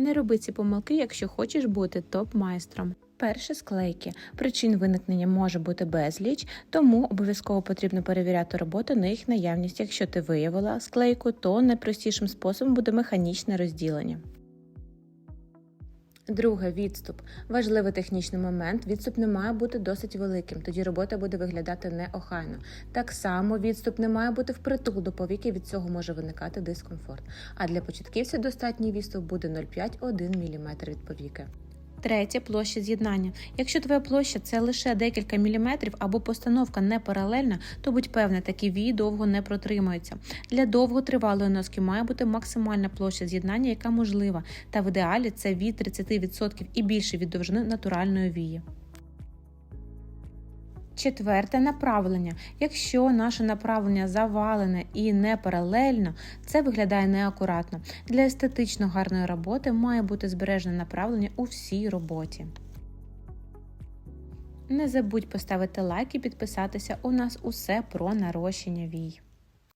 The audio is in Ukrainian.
Не роби ці помилки, якщо хочеш бути топ-майстром. Перше склейки. Причин виникнення може бути безліч, тому обов'язково потрібно перевіряти роботу на їх наявність. Якщо ти виявила склейку, то найпростішим способом буде механічне розділення. Друге відступ. Важливий технічний момент. Відступ не має бути досить великим, тоді робота буде виглядати неохайно. Так само відступ не має бути впритул до повіки, від цього може виникати дискомфорт. А для початківця достатній відступ буде 0,5-1 мм від повіки. Третє площа з'єднання. Якщо твоя площа це лише декілька міліметрів або постановка не паралельна, то будь певна, такі вії довго не протримуються. Для довготривалої носки має бути максимальна площа з'єднання, яка можлива, та в ідеалі це від 30% і більше від довжини натуральної вії. Четверте направлення. Якщо наше направлення завалене і не паралельно, це виглядає неакуратно. Для естетично гарної роботи має бути збережене направлення у всій роботі. Не забудь поставити лайк і підписатися. У нас усе про нарощення вій.